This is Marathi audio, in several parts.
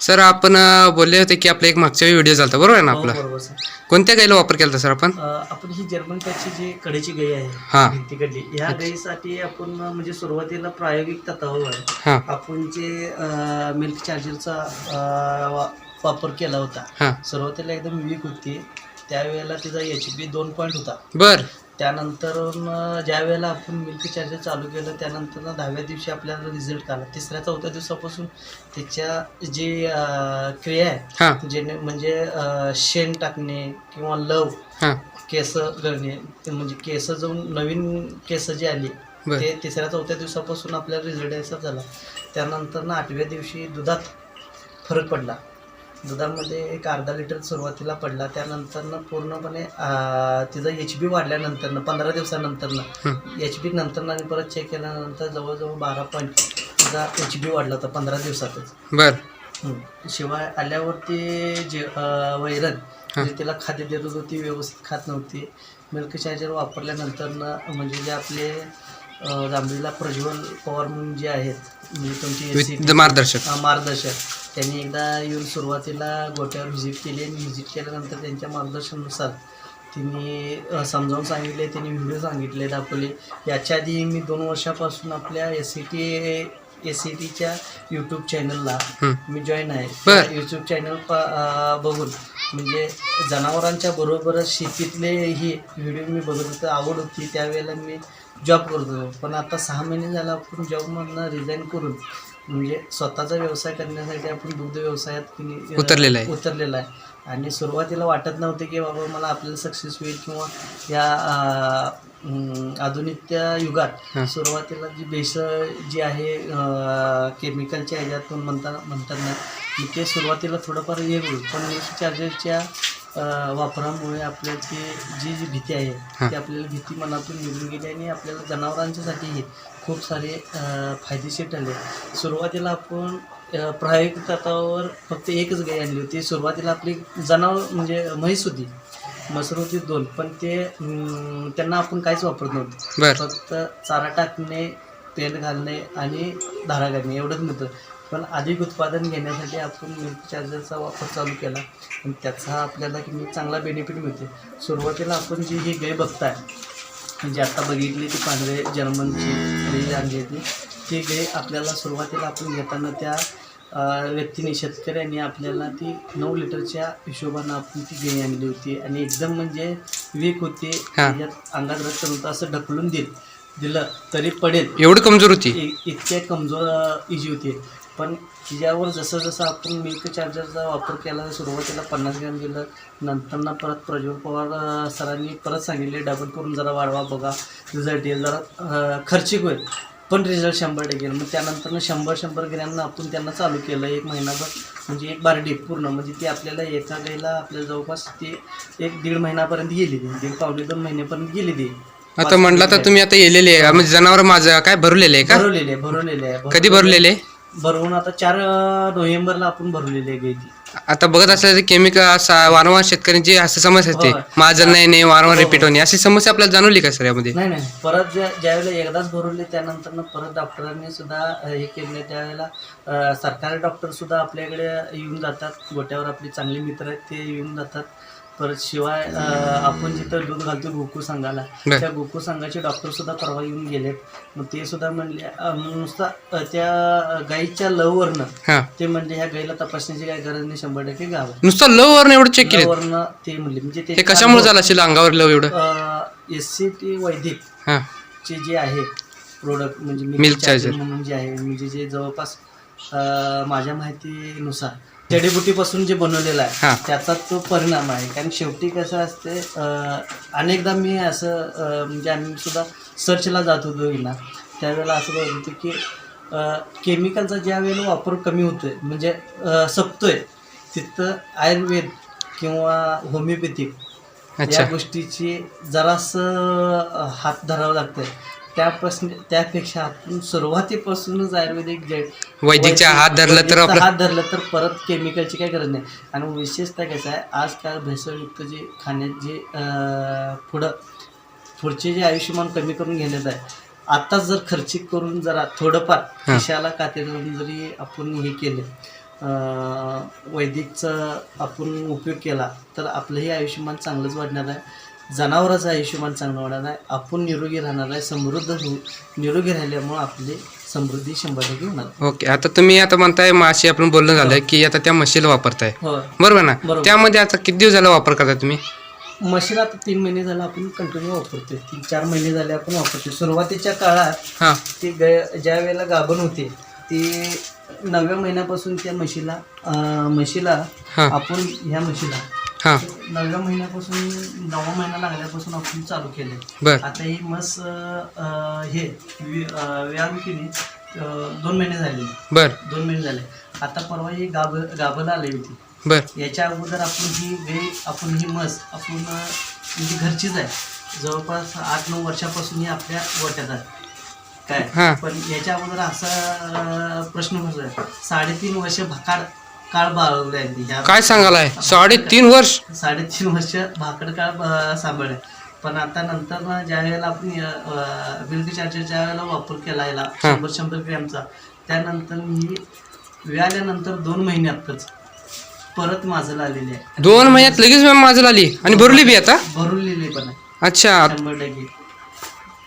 सर आपण अं, बोलले होते की आपला एक मागच्या व्हिडिओ झाला बरोबर आहे ना हो, आपला? बरोबर सर. कोणत्या गाईला वापर केला होता सर आपण? अ, आपण ही जर्मन कॅटची जी कडेची आहे हा. भिंतीकडली ह्या गाईसाठी आपण म्हणजे सुरुवातीला प्रायोगिक तत्वावर हां. आपण जे मिल्क चार्जरचा वापर केला होता हां. सुरुवातीला एकदम वीक होती त्यावेळेला तिचा एच पी दोन पॉईंट होता. बर. त्यानंतर ज्या वेळेला आपण मिल्क चार्जर चालू केलं त्यानंतर ना दहाव्या दिवशी आपल्याला रिझल्ट आला तिसऱ्या चौथ्या दिवसापासून त्याच्या जी क्रिया आहे जेणे म्हणजे शेण टाकणे किंवा लव केस गळणे ते म्हणजे केस जाऊन नवीन केस जी आली ते तिसऱ्या चौथ्या दिवसापासून आपल्याला रिझल्ट यायचा झाला. त्यानंतर ना आठव्या दिवशी दुधात फरक पडला. दुधामध्ये एक अर्धा लिटर सुरुवातीला पडला त्यानंतरनं पूर्णपणे तिचा एच बी वाढल्यानंतरनं पंधरा दिवसानंतरनं. एच बी नंतर आणि परत चेक केल्यानंतर जवळजवळ बारा पॉईंट तिचा एच बी वाढला होता पंधरा दिवसातच बर. शिवाय आल्यावरती जे वैरण तिला खाद्य देत होतो व्यवस्थित खात नव्हती मिल्क चार्जर वापरल्यानंतर म्हणजे जे आपले जांभळीला प्रज्वल पवार म्हणून जे आहेत म्हणजे तुमची मार्गदर्शक. मार्गदर्शक. त्यांनी एकदा येऊन सुरुवातीला गोट्यावर व्हिजिट केली आणि व्हिजिट केल्यानंतर त्यांच्या मार्गदर्शनानुसार त्यांनी अं, समजावून सांगितले त्यांनी व्हिडिओ सांगितले दाखवले. याच्या आधी मी दोन वर्षापासून आपल्या S C T S C YouTube चॅनलला. मी जॉईन आहे. यूट्यूब चॅनल बघून म्हणजे जनावरांच्या बरोबरच शेतीतले ही व्हिडिओ मी बघत होतो आवड होती त्यावेळेला मी जॉब करत होतो पण आता सहा महिने झाला आपण जॉबमधनं रिझाईन करून म्हणजे स्वतःचा व्यवसाय करण्यासाठी आपण दुग्ध व्यवसायात उतरलेला आहे. उतरलेला आहे आणि सुरुवातीला वाटत नव्हते की बाबा मला आपल्याला सक्सेस होईल किंवा या अं, आधुनिकच्या युगात. सुरुवातीला जी भेसळ जी आहे केमिकलच्या ह्याच्यातून म्हणताना म्हणताना मी ते सुरुवातीला थोडंफार हे होईल पण चार्जरच्या वापरामुळे आपल्याची जी जी भीती आहे. ती आपल्याला भीती मनातून निघून गेली आणि आपल्याला जनावरांच्यासाठीही खूप सारे फायदेशीर ठरले सुरुवातीला आपण प्रायोगिक तत्वावर फक्त एकच गाय आणली होती सुरुवातीला आपली जनावर म्हणजे म्हैस होती मसर होती दोन पण ते त्यांना आपण काहीच वापरत नव्हतं. फक्त चारा टाकणे तेल घालणे आणि धारा काढणे एवढंच नव्हतं पण अधिक उत्पादन घेण्यासाठी आपण मिल्क चार्जरचा वापर चालू केला. आणि त्याचा आपल्याला की चांगला बेनिफिट मिळते. सुरुवातीला आपण जी ही गाय बघताय म्हणजे आता बघितली ती पांढरे जर्मनची आणली होती ती गाय आपल्याला सुरुवातीला आपण घेताना त्या व्यक्तीने शेतकऱ्यांनी आपल्याला ती नऊ लिटरच्या हिशोबानं आपण ती गाय आणली होती. आणि एकदम म्हणजे वीक होती. त्याच्यात अंगात रक्त नव्हतं असं ढकलून दिल दिलं तरी पडेल. एवढी कमजोर होती? इ- इतके कमजोर इजी होती. पण तिच्यावर जसं जसं आपण मिल्क चार्जरचा वापर केला सुरुवातीला पन्नास ग्रॅम दिलं नंतर परत प्रज्वल पवार सरांनी परत सांगितले डबल करून जरा वाढवा बघा. रिझल्ट येईल. जरा खर्चिक होईल. पण रिझल्ट शंभर टक्के. मग त्यानंतर शंभर शंभर ग्रॅमनं आपण त्यांना चालू केलं एक महिनाभर. म्हणजे एक बारडी पूर्ण. म्हणजे ती आपल्याला एका गाईला आपल्याला जवळपास ती एक दीड महिन्यापर्यंत गेली ती. दीड पावणे दोन महिन्यापर्यंत गेली ती. आता म्हणला तर तुम्ही आता येलेले आहे. म्हणजे जनावर माझं काय भरलेले आहे का? भरवलेले भरवलेले आहे कधी भरलेले? भरवून आता चार नोव्हेंबरला आपण भरवलेली आहे गाई ती आता बघत असलं केमिकल असा वारंवार शेतकऱ्यांची अशी समस्या असते होय. माझं नाही नाही वारंवार हो. रिपीट होणे अशी समस्या आपल्याला जाणवली का सर यामध्ये नाही नाही परत ज्या ज्यावेळेला एकदाच भरवले त्यानंतर परत डॉक्टरांनी सुद्धा अं, हे केले त्यावेळेला अं, सरकारी डॉक्टर सुद्धा आपल्याकडे येऊन जातात गोट्यावर आपले चांगले मित्र आहेत ते येऊन जातात परत शिवाय आपण जिथं दूध घालतो गोकू संघाला. त्या गोकू संघाचे डॉक्टर सुद्धा परवा येऊन गेलेत. मग ते सुद्धा म्हणले नुसता त्या गाईच्या लववरनं ते म्हणले ह्या गाईला तपासण्याची काय गरज नाही शंभर टक्के गाव नुसतं लव वरनं एवढं चेक केले लववरनं ते म्हणले म्हणजे ते कशामुळे झालं असेल अंगावर लव एवढं? एस सी टी वैदिक चे जे आहे प्रोडक्ट म्हणजे म्हणून जे आहे म्हणजे जे जवळपास माझ्या माहितीनुसार जडीबुटीपासून जे बनवलेलं हा. आहे त्याचा तो परिणाम आहे. कारण शेवटी कसं असते अं, अनेकदा मी असं अं, म्हणजे आम्ही सुद्धा सर्चला जात होतो ना त्यावेळेला असं बघत होतं की केमिकलचा ज्या वेळेला वापर कमी होतोय म्हणजे अं, संपतोय तिथं आयुर्वेद किंवा होमिओपॅथिक अच्छा. या गोष्टीची जरासं हात धरावं त्यापासून त्यापेक्षा आपण सुरुवातीपासूनच आयुर्वेदिक जे वैदिकच्या हात धरलं तर वैदिकचा आपलं हात धरलं तर परत केमिकलची काही गरज नाही आणि विशेषतः कसं आहे आजकाल भेसळयुक्त जे खाण्यात जे अ, पुढं पुढचे जे आयुष्यमान कमी करून घेण्यात आहे आताच जर खर्चिक करून जरा थोडंफार हां. खिशाला काते धरून जरी आपण हे केले अं, वैदिकचा आपण उपयोग केला तर आपलंही आयुष्यमान चांगलंच वाढणार आहे जनावराचं आयुष्यमान चांगलं वाढणार आहे आपण निरोगी राहणार आहे समृद्ध होऊ निरोगी राहिल्यामुळं आपली समृद्धी शंभर टक्के होणार. ओके आता तुम्ही आता म्हणताय माशी आपण बोलणं झालंय की आता त्या म्हशीला वापरताय. होय बरोबर ना? बरोबर. त्यामध्ये आता किती दिवस झाला वापर करता तुम्ही? मशीन आता तीन महिने झालं आपण कंटिन्यू वापरतोय. तीन चार महिने झाले आपण वापरतोय. सुरुवातीच्या काळात हां. ती ग ज्या वेळेला गाभण होते ती नवव्या महिन्यापासून त्या म्हशीला अं, म्हशीला हां. आपण ह्या म्हशीला हां. नवव्या महिन्यापासून नववा महिना लागल्यापासून आपण चालू केले. बर. आता ही मस अं, हे वि- अं, व्यायाम केली अं, दोन महिने झाले. बर. दोन महिने झाले. आता परवा ही गाभ गाभण आली होती. बर. याच्या अगोदर आपण ही गाय आपण ही म्हस आपण अं, म्हणजे घरचीच आहे. जवळपास आठ नऊ वर्षापासून ही आपल्या गोट्यात आहे. हा. काय पण याच्या अगोदर असा अं, प्रश्न पडतोय साडेतीन वर्ष भाकाड काळ बाळगले आहे ह्या काय सांगालाय? साडेतीन वर्ष? साडेतीन वर्ष भाकड काळ सांभाळले पण आता नंतर ना ज्या वेळेला आपण मिल्क चार्जरच्या वेळेला वापर केला याला हा. शंभर शंभर ग्रॅमचा त्यानंतर मी वेळाल्यानंतर दोन महिन्यातच परत माझं आलेली आहे. दोन महिन्यात लगेच माझं आली आणि भरली बी आता? भरलेली पण. आहे अच्छा. शंभर टक्के.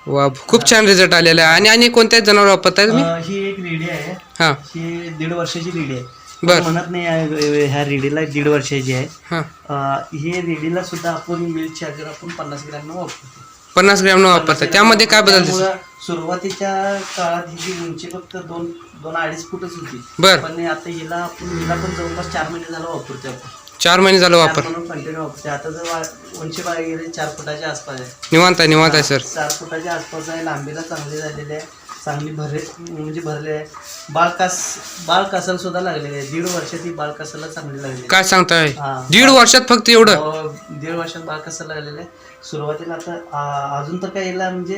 वा खूप छान रिझल्ट आलेला आहे. आणि आणि कोणत्या जनावर वापरताय तुम्ही? अं, ही एक रेडी आहे. हां. ही दीड वर्षाची रेडी आहे. बर. म्हणत नाही आहे, ह्या रेडीला दीड वर्षाची आहे. हां. अं, ही रेडीला सुद्धा आपण मिल्क चार्जर आपण पन्नास ग्रॅम वापरतो. पन्नास ग्रॅम न वापरताय त्यामध्ये काय बदल दिसतो? त्यामुळं सुरुवातीच्या काळात ही जी उंची फक्त दोन दोन अडीच फुटच होती. बर. पण आता हिला आपण हिला पण जवळपास चार महिने झाला वापरतो आपण. चार महिने झालं वापर. म्हणून कंटिन्यू वापरतो आता जर वा- उंची गेली चार फुटाच्या आसपास आहे. निवांत आहे निवांत आहे सर. चार फुटाच्या आसपास आहे. लांबीला चांगली झालेली आहे. चांगली भरे म्हणजे भरले आहे. बाळकास बाळकासाला सुद्धा लागलेली आहे. दीड वर्षात ही बाळकासाला चांगली लागलेली आहे. काय सांगताय? हा. दीड वर्षात फक्त एवढं? अं, दीड वर्षात बाळकासाला लागलेलं आहे. सुरुवातीला आता आ- अजून तर काही याला म्हणजे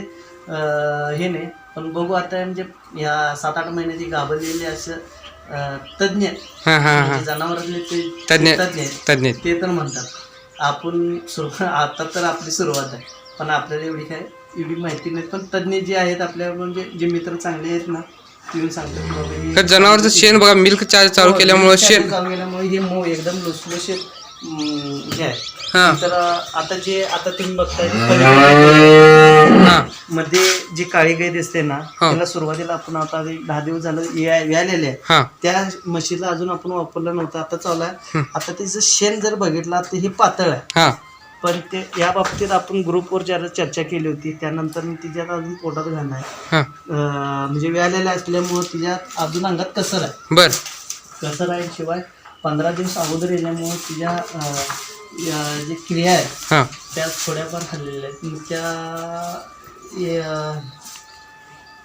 अं, हे नाही. पण बघू आता म्हणजे या सात आठ महिन्याची गाभरलेली असं अं, तज्ञ हां हां हां. म्हणजे जनावरातले ते तज्ञ तज्ञ. तज्ञ ते तर म्हणतात. आपण सुरुवात आता तर आपली सुरुवात आहे. पण आपल्याला एवढी काय एवढी माहिती नाही. पण तज्ज्ञ जे आहेत आपल्या म्हणजे जे मित्र चांगले आहेत ना ते येऊन सांगतात. की बाबा हे- तर जनावरचं शेण बघा मिल्क चार्ज चालू हो, केल्यामुळं हे शेण. चालू केल्यामुळे हे मऊ एकदम लुसलुशीत अं, हे आहे. हां. तर आता जे आता तुम्ही बघताय पलीकडे हां. मध्ये जी काळी गाय दिसते ना हा. त्याला सुरुवातीला आपण आता एक दहा दिवस झालं या- व्यालेले आहे. हां. त्या म्हशीला अजून आपण वापरलं नव्हतं आता चालू आहे. आता त्याचं शेण जर बघितलं तर हे पातळ आहे. हां. पण ते या बाबतीत आपण ग्रुपवर ज्याला चर्चा केली होती त्यानंतर मी तिच्यात अजून पोटात घालणं आहे. हां. अं, म्हणजे व्यालेल्या असल्यामुळं तिच्यात अजून अंगात कसर आहे. बर. कसर आहे शिवाय पंधरा दिवस अगोदर येण्यामुळं तिच्या अं, या जे क्रिया आहे हां. त्या थोड्याफार हल्लेल्या आहेत. मग त्या अं,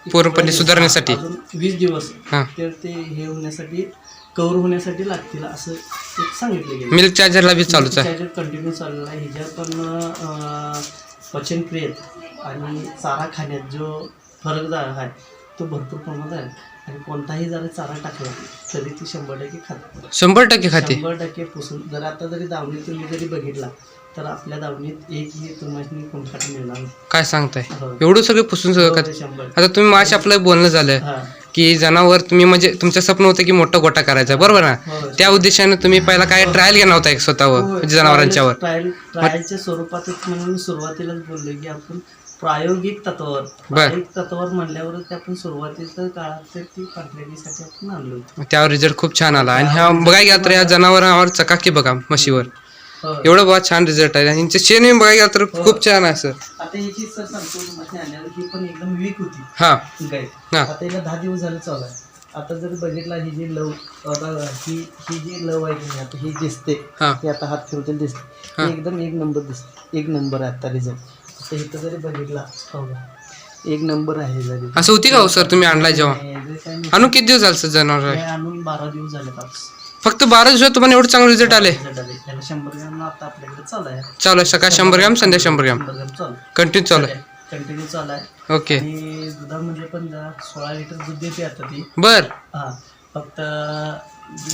पूर्णपणे सुधारण्यासाठी. अजून वीस दिवस हां. तर ते हे होण्यासाठी कव्हर होण्यासाठी लागतील असं एक सांगितलं गेलं. मिल्क चार्जरला बी चालूच आहे. कंटिन्यू चाललेला आहे. ह्याच्यात पण पचनक्रियेत आणि चारा खाण्यात जो फरक जा आहे तो भरपूर प्रमाणात आहे. आणि कोणताही जरी चारा टाकला तरी ती शंभर टक्के खाते. शंभर टक्के खाते? शंभर टक्के पुसून जर आता जरी दावणीत तुम्ही जरी बघितला तर आपल्या दावणीत एकही तुम्हाला कोणता मिळणार. काय सांगताय? हो. एवढं सगळं पुसून सगळं हो, खाते शंभर. आता तुम्ही माझ्या आपलं बोलणं झालं की जनावर तुम्ही म्हणजे तुमचं स्वप्न होतं की मोठा गोटा करायचा बरोबर ना हो. त्या उद्देशाने तुम्ही पहिला काय ट्रायल घेणार होता एक स्वतःवर म्हणजे जनावरांच्यावर ट्रायल ट्रायलच्या स्वरूपातच म्हणून मी सुरुवातीलाच बोललो की आपण प्रायोगिक तत्वावर. प्रायोगिक तत्वावर म्हणल्यावर ते आपण सुरुवातीच्या काळात ती पाठवण्यासाठी आपण आणलो होतो त्यावर रिझल्ट खूप छान आला आणि ह्या बघायला गेला तर या जनावरांवर चकाकी बघा म्हशीवर हो. एवढं बहुत छान रिझल्ट आहे यांचे शेण बी बघायला गेला तर खूप छान आहे सर आता याची सर सांगतो ही पण एकदम वीक होती. हा. गाय हा. आता याला दहा दिवस झालं चालू आहे. आता जर बघितला ही जी लव आता ही ही जी लव आहे की नाही, आता ही दिसते. हा. ही आता हात फिरवतेल दिसते. हा. ही एकदम एक नंबर दिसते. एक नंबर आहे आता रिझल्ट आता इथं जरी बघितला हो का, एक नंबर आहे जरी. असं होती का हो सर तुम्ही आणलाय जेव्हा. आणून किती दिवस झालं सर जनावर आणून बारा दिवस झाले आज फक्त बारा दिवसात तुम्हाला एवढं चांगलं रिझल्ट आले Result आले. त्याला शंभर ग्रॅम आता आपल्याकडे चालू आहे. चालू आहे. सकाळ शंभर ग्रॅम संध्या शंभर ग्रॅम. शंभर ग्रॅम चालू कंटिन्यू चालू आहे. कंटिन्यू चालू आहे. ओके आणि दुधामध्ये पण जरा सोळा लिटर दूध देते आता ती. बर. हा. फक्त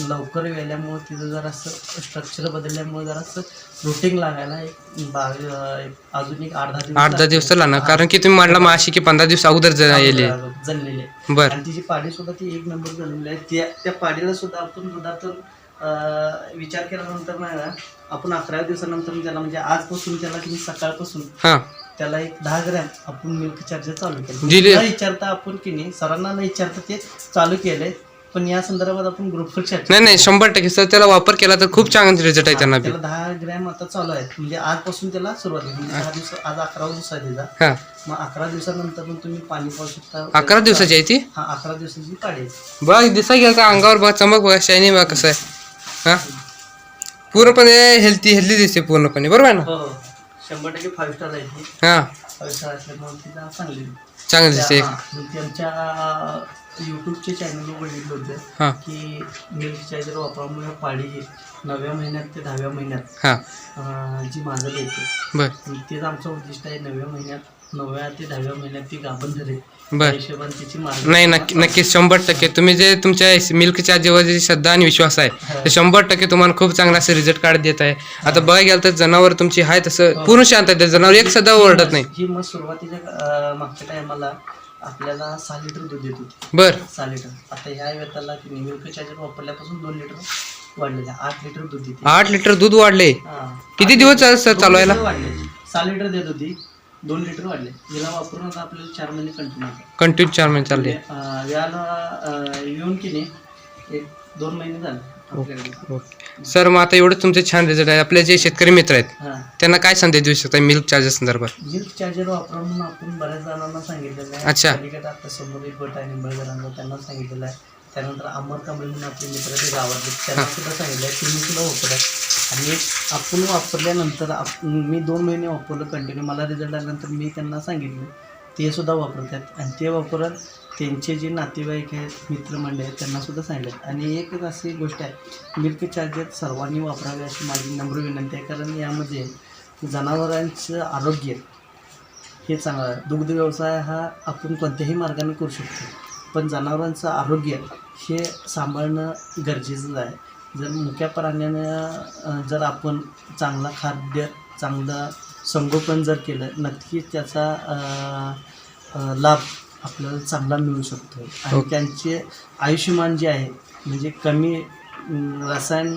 लवकर वेल्यामुळं तिथं जरासं स्ट्रक्चर बदलल्यामुळे जरासं रुटीन लागायला एक एक अजून एक आठ दहा दिवस आठ दहा दिवस लागणार. कारण की तुम्ही म्हटला माशी की पंधरा दिवस अगोदर येले. जणलेले बर. आणि तिची पाडी सुद्धा ती एक नंबर जणलेली आहे. त्या त्या पाडीला सुद्धा आपण दुधातून विचार केल्यानंतर नाही ना आपण अकरा दिवसानंतर त्याला म्हणजे आजपासून त्याला की सकाळपासून हा. त्याला एक दहा ग्रॅम आपण मिल्क चार्जर चालू केलं. विचारता आपण की नाही सरांना न विचारता ते चालू केलंय पण या संदर्भात आपण ग्रुपवर चर्चा नाही नाही शंभर टक्के. सर त्याला वापर केला तर खूप चांगला रिझल्ट आहे त्यांना बी. त्याला दहा ग्रॅम आता चालू आहे म्हणजे आजपासून त्याला सुरुवात आहे. म्हणजे दहा दिवस आज अकरा दिवस आहे त्याचा. हा. मग अकरा दिवसानंतर पण तुम्ही पाणी पाहू शकता. अकरा दिवसाची आहे ती? हा अकरा दिवसाची आहे. बघा दिसा गेला का अंगावर बघा चमक बघा शायनी बघा कसं आहे. हा? पूर्णपणे हेल्थी हेल्दी दिसते पूर्णपणे. बरोबर आहे ना? हो हो. शंभर टक्के फाईव्ह स्टार आहे हा. फाईव्ह स्टार असल्यामुळे तिला चांगली चांगलं दिसते. हा, त्यांच्या युट्यूबचे चॅनलवर बघितलं होतं हा. की मिल्क चार्जर वापरामुळे ही नवव्या महिन्यात ते दहाव्या महिन्यात. हा. जी येते. बर. तेच आमचं उद्दिष्ट आहे नवव्या महिन्यात नवव्या ते दहाव्या महिन्यात ती गाभण धरेल. नाही नक्की नक्कीच शंभर टक्के. तुम्ही जे तुमच्या मिल्क चार्जरवर जे श्रद्धा आणि विश्वास आहे ते शंभर टक्के तुम्हाला खूप चांगला असं रिझल्ट काढत देत आहे. आता बघायला गेलं तर जनावर तुमची आहे तसं पूर्ण शांत आहे. जनावर एक सध्या ओरडत नाही. ही मग सुरुवातीच्या मागच्या टायमाला आपल्याला सहा लिटर दूध देत होती. बर. सहा लिटर. आता ह्या वेताला की मिल्क चार्जर वापरल्यापासून दोन लिटर वाढलेले आठ लिटर दूध देते. आठ लिटर दूध वाढले. हा. किती दिवस चालू सर दोन चालू व्हायला लिटर वाढले. सहा लिटर देत होती दोन लिटर वाढले. हिला वापरून आता आपल्याला चार महिने कंटिन्यू कंटिन्यू चार महिने चालले. व्याला अं, येऊन की नाही एक दोन महिने झाले. ओके सर मग आता एवढं तुमचे छान रिझल्ट आहे आपले जे शेतकरी मित्र आहेत हा. त्यांना काय संदेश देऊ शकता मिल्क चार्जर संदर्भात? मिल्क चार्जर वापरा म्हणून आपण बऱ्याच जणांना सांगितलेलं आहे. अच्छा. अलीकडे आता समोर एक गट आहे निंबळकरांचा त्यांना सांगितलेलं आहे. त्यानंतर अमर कांबळे म्हणून आपले मित्र ते गावातले. त्यांना सुद्धा सांगितलं आहे तुम्ही सुद्धा वापरा. आणि आपण वापरल्यानंतर आप मी दोन महिने वापरलं कंटिन्यू मला रिझल्ट आल्यानंतर मी त्यांना सांगितलं ते सुद्धा वापरतात. आणि ते वापरत त्यांचे जे नातेवाईक आहेत मित्रमंडळी आहेत त्यांनासुद्धा सांगितलं. आणि एकच अशी गोष्ट आहे मिल्क चार्जर सर्वांनी वापरावे अशी माझी नम्र विनंती आहे. कारण यामध्ये जनावरांचं आरोग्य हे चांगलं आहे. दुग्ध व्यवसाय हा आपण कोणत्याही मार्गाने करू शकतो. पण जनावरांचं आरोग्य हे सांभाळणं गरजेचं आहे. जर मुक्या प्राण्यानं जर आपण चांगला खाद्य चांगलं संगोपन जर केलं नक्कीच त्याचा लाभ आपल्याला चांगला मिळू शकतो. आणि. त्यांचे आयुष्यमान जे आहे म्हणजे कमी रसायन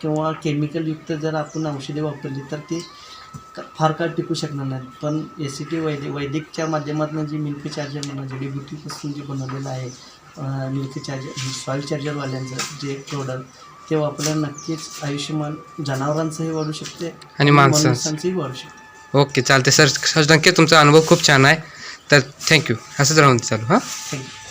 किंवा केमिकलयुक्त जर आपण औषधे वापरली तर ती फार काळ टिकू शकणार नाहीत. पण ए सी टी वैदिक वैदिकच्या माध्यमातून जे मिल्क चार्जर म्हणा जडीबुटीपासून जे बनवलेलं आहे मिल्क चार्जर सॉईल चार्जरवाल्यांचं जे प्रोडक्ट ते वापरल्यानं नक्कीच आयुष्यमान जनावरांचंही वाढू शकते आणि माणसांचं. माणसांचंही वाढू शकते. ओके चालते सर सर नक्की तुमचा अनुभव खूप छान आहे. तर थँक्यू. असंच राहून चालू हां? थँक्यू.